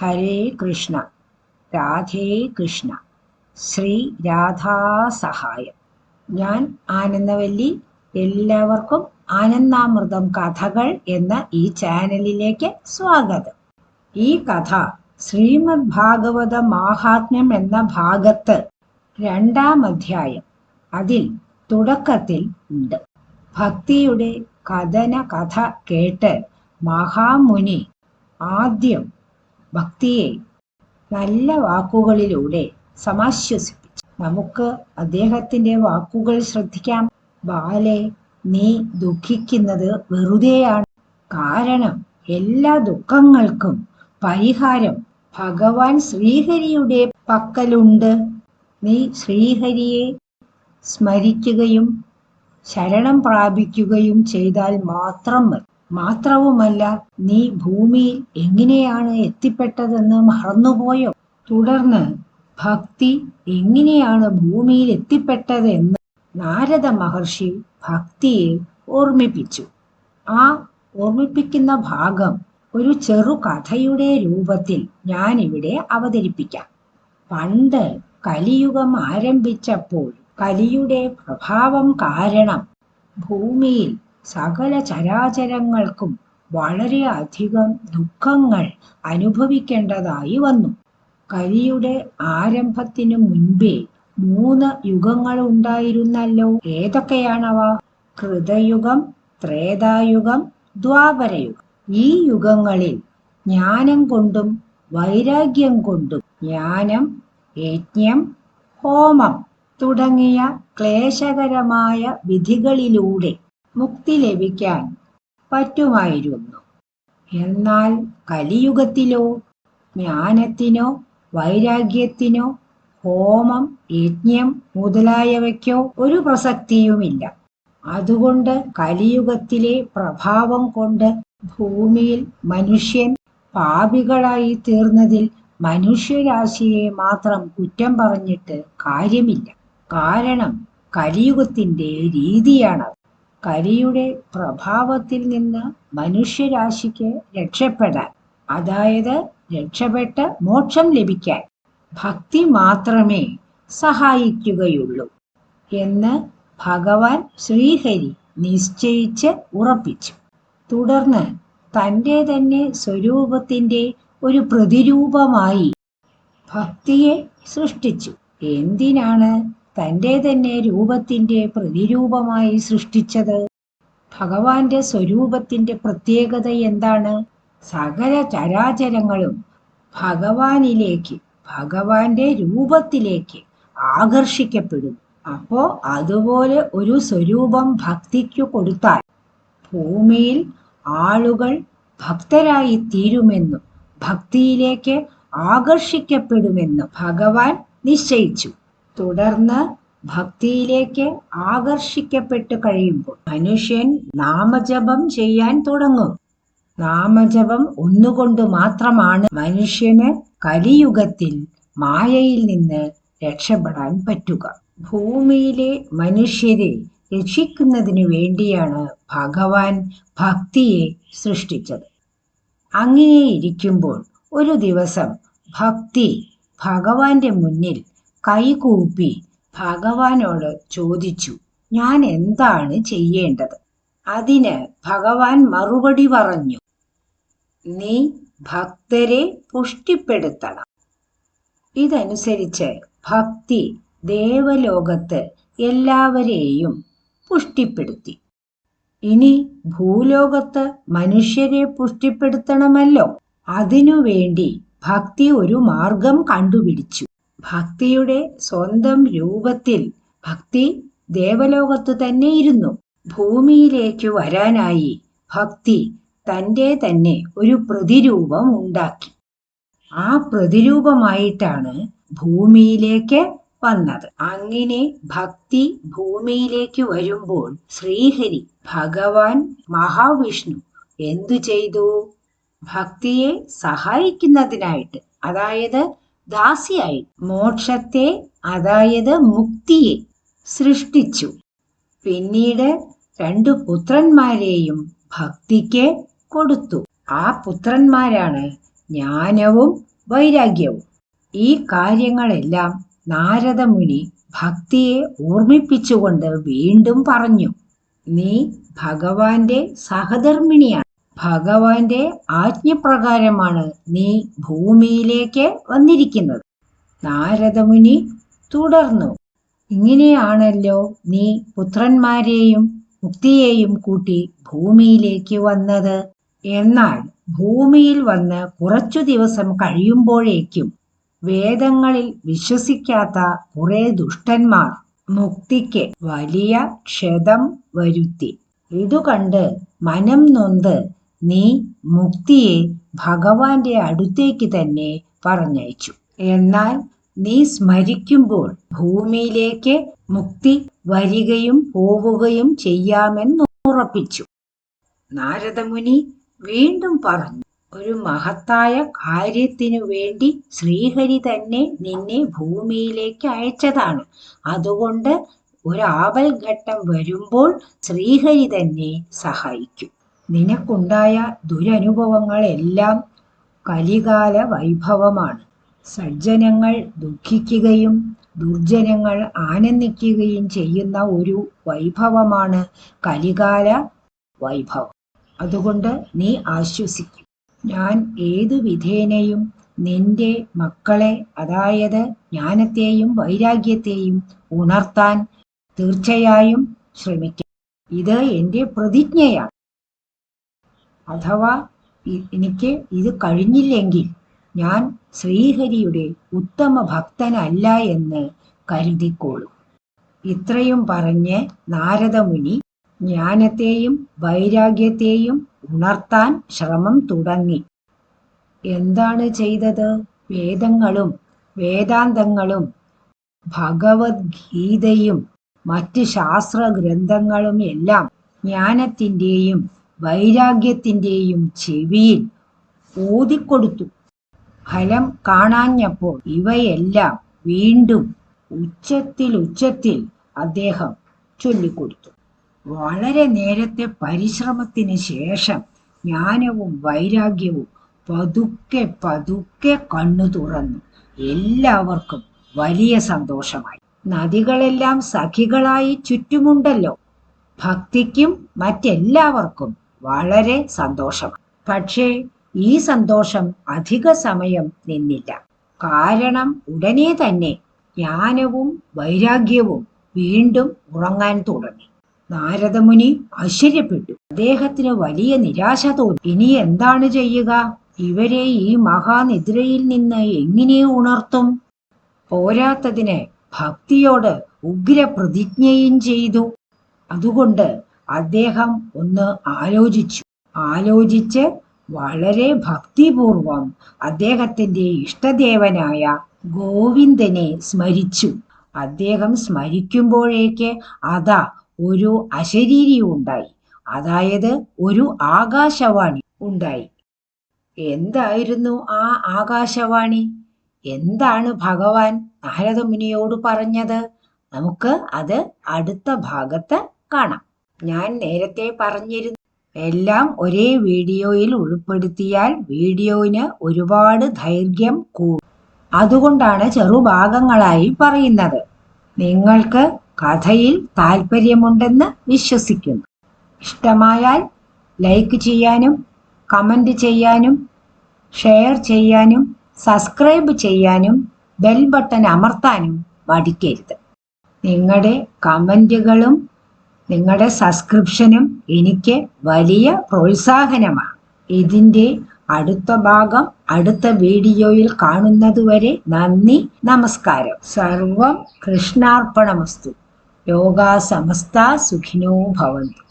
ഹരേ കൃഷ്ണ രാധേ കൃഷ്ണ ശ്രീ രാധാസഹായം. ഞാൻ ആനന്ദവല്ലി എല്ലാവർക്കും ആനന്ദാമൃതം കഥകൾ എന്ന ഈ ചാനലിലേക്ക് സ്വാഗതം. ഈ കഥ ശ്രീമദ് ഭാഗവത മാഹാത്മ്യം എന്ന ഭാഗത്ത് രണ്ടാം അധ്യായം അതിൽ തുടക്കത്തിൽ ഉണ്ട്. ഭക്തിയുടെ കഥന കഥ കേട്ട് മഹാമുനി ആദ്യം ഭക്തിയെ നല്ല വാക്കുകളിലൂടെ സമാശ്വസിപ്പിച്ചു. നമുക്ക് അദ്ദേഹത്തിന്റെ വാക്കുകൾ ശ്രദ്ധിക്കാം. ബാലെ നീ ദുഃഖിക്കുന്നത് വെറുതെയാണ്. കാരണം എല്ലാ ദുഃഖങ്ങൾക്കും പരിഹാരം ഭഗവാൻ ശ്രീഹരിയുടെ പക്കലുണ്ട്. നീ ശ്രീഹരിയെ സ്മരിക്കുകയും ശരണം പ്രാപിക്കുകയും ചെയ്താൽ മാത്രം മതി. മാത്രവുമല്ല നീ ഭൂമിയിൽ എങ്ങനെയാണ് എത്തിപ്പെട്ടതെന്ന് മറന്നുപോയോ? തുടർന്ന് ഭക്തി എങ്ങനെയാണ് ഭൂമിയിൽ എത്തിപ്പെട്ടതെന്ന് നാരദ മഹർഷി ഭക്തിയെ ഓർമ്മിപ്പിച്ചു. ആ ഓർമ്മിപ്പിക്കുന്ന ഭാഗം ഒരു ചെറു കഥയുടെ രൂപത്തിൽ ഞാൻ ഇവിടെ അവതരിപ്പിക്കാം. പണ്ട് കലിയുഗം ആരംഭിച്ചപ്പോൾ കലിയുടെ പ്രഭാവം കാരണം ഭൂമിയിൽ സകല ചരാചരങ്ങൾക്കും വളരെ അധികം ദുഃഖങ്ങൾ അനുഭവിക്കേണ്ടതായി വന്നു. കലിയുടെ ആരംഭത്തിനു മുൻപേ മൂന്ന് യുഗങ്ങൾ ഉണ്ടായിരുന്നല്ലോ. ഏതൊക്കെയാണവ? കൃതയുഗം ത്രേതായുഗം ദ്വാപരയുഗം. ഈ യുഗങ്ങളിൽ ജ്ഞാനം കൊണ്ടും വൈരാഗ്യം കൊണ്ടും ജ്ഞാനം യജ്ഞം ഹോമം തുടങ്ങിയ ക്ലേശകരമായ വിധികളിലൂടെ മുക്തി ലഭിക്കാൻ പറ്റുമായിരുന്നു. എന്നാൽ കലിയുഗത്തിലോ ജ്ഞാനത്തിനോ വൈരാഗ്യത്തിനോ ഹോമം യജ്ഞം മുതലായവയ്ക്കോ ഒരു പ്രസക്തിയുമില്ല. അതുകൊണ്ട് കലിയുഗത്തിലെ പ്രഭാവം കൊണ്ട് ഭൂമിയിൽ മനുഷ്യൻ പാപികളായി തീർന്നതിൽ മനുഷ്യരാശിയെ മാത്രം കുറ്റം പറഞ്ഞിട്ട് കാര്യമില്ല. കാരണം കലിയുഗത്തിന്റെ രീതിയാണത്. കലിയുടെ പ്രഭാവത്തിൽ നിന്ന് മനുഷ്യരാശിക്ക് രക്ഷപ്പെടാൻ അതായത് രക്ഷപ്പെട്ട് മോക്ഷം ലഭിക്കാൻ ഭക്തി മാത്രമേ സഹായിക്കുകയുള്ളൂ എന്ന് ഭഗവാൻ ശ്രീഹരി നിശ്ചയിച്ച് ഉറപ്പിച്ചു. തുടർന്ന് തന്റെ തന്നെ സ്വരൂപത്തിന്റെ ഒരു പ്രതിരൂപമായി ഭക്തിയെ സൃഷ്ടിച്ചു. എന്തിനാണ് തന്റെ തന്നെ രൂപത്തിന്റെ പ്രതിരൂപമായി സൃഷ്ടിച്ചത്. ഭഗവാന്റെ സ്വരൂപത്തിന്റെ പ്രത്യേകത എന്താണ്? സകല ചരാചരങ്ങളും ഭഗവാനിലേക്ക് ഭഗവാന്റെ രൂപത്തിലേക്ക് ആകർഷിക്കപ്പെടും. അപ്പോ അതുപോലെ ഒരു സ്വരൂപം ഭക്തിക്കു കൊടുത്താൽ ഭൂമിയിൽ ആളുകൾ ഭക്തരായി തീരുമെന്നും ഭക്തിയിലേക്ക് ആകർഷിക്കപ്പെടുമെന്നും ഭഗവാൻ നിശ്ചയിച്ചു. തുടർന്ന് ഭക്തിയിലേക്ക് ആകർഷിക്കപ്പെട്ട് കഴിയുമ്പോൾ മനുഷ്യൻ നാമജപം ചെയ്യാൻ തുടങ്ങും. നാമജപം ഒന്നുകൊണ്ട് മാത്രമാണ് മനുഷ്യന് കലിയുഗത്തിൽ മായയിൽ നിന്ന് രക്ഷപ്പെടാൻ പറ്റുക. ഭൂമിയിലെ മനുഷ്യരെ രക്ഷിക്കുന്നതിനു വേണ്ടിയാണ് ഭഗവാൻ ഭക്തിയെ സൃഷ്ടിച്ചത്. അങ്ങേയിരിക്കുമ്പോൾ ഒരു ദിവസം ഭക്തി ഭഗവാന്റെ മുന്നിൽ കൈകൂപ്പി ഭഗവാനോട് ചോദിച്ചു ഞാൻ എന്താണ് ചെയ്യേണ്ടത്? അതിന് ഭഗവാൻ മറുപടി പറഞ്ഞു നീ ഭക്തരെ പുഷ്ടിപ്പെടുത്തണം. ഇതനുസരിച്ച് ഭക്തി ദേവലോകത്ത് എല്ലാവരെയും പുഷ്ടിപ്പെടുത്തി. ഇനി ഭൂലോകത്ത് മനുഷ്യരെ പുഷ്ടിപ്പെടുത്തണമല്ലോ. അതിനുവേണ്ടി ഭക്തി ഒരു മാർഗം കണ്ടുപിടിച്ചു. ഭക്തിയുടെ സ്വന്തം രൂപത്തിൽ ഭക്തി ദേവലോകത്തു തന്നെ ഇരുന്നു. ഭൂമിയിലേക്ക് വരാനായി ഭക്തി തന്റെ തന്നെ ഒരു പ്രതിരൂപം ഉണ്ടാക്കി. ആ പ്രതിരൂപമായിട്ടാണ് ഭൂമിയിലേക്ക് വന്നത്. അങ്ങനെ ഭക്തി ഭൂമിയിലേക്ക് വരുമ്പോൾ ശ്രീഹരി ഭഗവാൻ മഹാവിഷ്ണു എന്തു ചെയ്തു? ഭക്തിയെ സഹായിക്കുന്നതിനായിട്ട്. അതായത് ദാസിയായി മോക്ഷത്തെ അതായത് മുക്തിയെ സൃഷ്ടിച്ചു. പിന്നീട് രണ്ടു പുത്രന്മാരെയും ഭക്തിക്ക് കൊടുത്തു. ആ പുത്രന്മാരാണ് ജ്ഞാനവും വൈരാഗ്യവും. ഈ കാര്യങ്ങളെല്ലാം നാരദമുനി ഭക്തിയെ ഓർമ്മിപ്പിച്ചുകൊണ്ട് വീണ്ടും പറഞ്ഞു നീ ഭഗവാന്റെ സഹധർമ്മിണിയാണ് ഭഗവാന്റെ ആജ്ഞപ്രകാരമാണ് നീ ഭൂമിയിലേക്ക് വന്നിരിക്കുന്നത്. നാരദമുനി തുടർന്നു ഇങ്ങനെയാണല്ലോ നീ പുത്രന്മാരെയും മുക്തിയെയും കൂട്ടി ഭൂമിയിലേക്ക് വന്നത്. എന്നാൽ ഭൂമിയിൽ വന്ന് കുറച്ചു ദിവസം കഴിയുമ്പോഴേക്കും വേദങ്ങളിൽ വിശ്വസിക്കാത്ത കുറെ ദുഷ്ടന്മാർ മുക്തിക്ക് വലിയ ക്ഷതം വരുത്തി. ഇതു കണ്ട് മനം നൊന്ത് നീ മുക്തിയെ ഭഗവാന്റെ അടുത്തേക്ക് തന്നെ പറഞ്ഞയച്ചു. എന്നാൽ നീ സ്മരിക്കുമ്പോൾ ഭൂമിയിലേക്ക് മുക്തി വരികയും പോവുകയും ചെയ്യാമെന്ന് ഉറപ്പിച്ചു. നാരദമുനി വീണ്ടും പറഞ്ഞു ഒരു മഹത്തായ കാര്യത്തിനു വേണ്ടി ശ്രീഹരി തന്നെ നിന്നെ ഭൂമിയിലേക്ക് അയച്ചതാണ്. അതുകൊണ്ട് ഒരു ആപൽഘട്ടം വരുമ്പോൾ ശ്രീഹരി തന്നെ സഹായിക്കും. നിനക്കുണ്ടായ ദുരനുഭവങ്ങളെല്ലാം കലികാല വൈഭവമാണ് സജ്ജനങ്ങൾ ദുഃഖിക്കുകയും ദുർജനങ്ങൾ ആനന്ദിക്കുകയും ചെയ്യുന്ന ഒരു വൈഭവമാണ് കലികാല വൈഭവം അതുകൊണ്ട് നീ ആശ്വസിക്കും. ഞാൻ ഏതു വിധേനയും നിന്റെ മക്കളെ അതായത് ജ്ഞാനത്തെയും വൈരാഗ്യത്തെയും ഉണർത്താൻ തീർച്ചയായും ശ്രമിക്കും. ഇത് എന്റെ പ്രതിജ്ഞയാണ്. അഥവാ എനിക്ക് ഇത് കഴിഞ്ഞില്ലെങ്കിൽ ഞാൻ ശ്രീഹരിയുടെ ഉത്തമ ഭക്തനല്ല എന്ന് കരുതിക്കോളൂ. ഇത്രയും പറഞ്ഞ് നാരദമുനി ജ്ഞാനത്തെയും വൈരാഗ്യത്തെയും ഉണർത്താൻ ശ്രമം തുടങ്ങി. എന്താണ് ചെയ്തത്? വേദങ്ങളും വേദാന്തങ്ങളും ഭഗവത്ഗീതയും മറ്റ് ശാസ്ത്ര ഗ്രന്ഥങ്ങളും എല്ലാം ജ്ഞാനത്തിന്റെയും വൈരാഗ്യത്തിന്റെയും ചെവിയിൽ ഊതിക്കൊടുത്തു. ഫലം കാണാഞ്ഞപ്പോൾ ഇവയെല്ലാം വീണ്ടും ഉച്ചത്തിൽ ഉച്ചത്തിൽ അദ്ദേഹം ചൊല്ലിക്കൊടുത്തു. വളരെ നേരത്തെ പരിശ്രമത്തിന് ശേഷം ജ്ഞാനവും വൈരാഗ്യവും പതുക്കെ പതുക്കെ കണ്ണു തുറന്നു. എല്ലാവർക്കും വലിയ സന്തോഷമായി. നദികളെല്ലാം സഖികളായി ചുറ്റുമുണ്ടല്ലോ. ഭക്തിക്കും മറ്റെല്ലാവർക്കും വളരെ സന്തോഷമാണ് പക്ഷേ ഈ സന്തോഷം അധിക സമയം നിന്നില്ല. കാരണം ഉടനെ തന്നെ ജ്ഞാനവും വൈരാഗ്യവും വീണ്ടും ഉറങ്ങാൻ തുടങ്ങി. നാരദമുനി ആശ്ചര്യപ്പെട്ടു. അദ്ദേഹത്തിന് വലിയ നിരാശ തോന്നി. ഇനി എന്താണ് ചെയ്യുക? ഇവരെ ഈ മഹാനിദ്രയിൽ നിന്ന് എങ്ങനെ ഉണർത്തും? പോരാത്തതിന് ഭക്തിയോട് ഉഗ്ര പ്രതിജ്ഞയും ചെയ്തു. അതുകൊണ്ട് അദ്ദേഹം ഒന്ന് ആലോചിച്ചു. ആലോചിച്ച് വളരെ ഭക്തിപൂർവം അദ്ദേഹത്തിന്റെ ഇഷ്ടദേവനായ ഗോവിന്ദനെ സ്മരിച്ചു. അദ്ദേഹം സ്മരിക്കുമ്പോഴേക്ക് അതാ ഒരു അശരീരി ഉണ്ടായി അതായത് ഒരു ആകാശവാണി ഉണ്ടായി. എന്തായിരുന്നു ആ ആകാശവാണി? എന്താണ് ഭഗവാൻ നാരദമുനിയോട് പറഞ്ഞത്? നമുക്ക് അത് അടുത്ത ഭാഗത്ത് കാണാം. ഞാൻ നേരത്തെ പറഞ്ഞിരുന്നു. എല്ലാം ഒരേ വീഡിയോയിൽ ഉൾപ്പെടുത്തിയാൽ വീഡിയോയിന് ഒരുപാട് ദൈർഘ്യം കൂടും. അതുകൊണ്ടാണ് ചെറുഭാഗങ്ങളായി പറയുന്നത്. നിങ്ങൾക്ക് കഥയിൽ താല്പര്യമുണ്ടെന്ന് വിശ്വസിക്കുന്നു. ഇഷ്ടമായാൽ ലൈക്ക് ചെയ്യാനും കമന്റ് ചെയ്യാനും ഷെയർ ചെയ്യാനും സബ്സ്ക്രൈബ് ചെയ്യാനും ബെൽ ബട്ടൺ അമർത്താനും മടിക്കരുത്. നിങ്ങളുടെ കമന്റുകളും നിങ്ങളുടെ സബ്സ്ക്രിപ്ഷനും എനിക്ക് വലിയ പ്രോത്സാഹനമാണ് ഇതിന്റെ അടുത്ത ഭാഗം അടുത്ത വീഡിയോയിൽ കാണുന്നതുവരെ നന്ദി നമസ്കാരം. സർവം കൃഷ്ണാർപ്പണമസ്തു. യോഗാ സമസ്ത സുഖിനോ ഭവന്തു.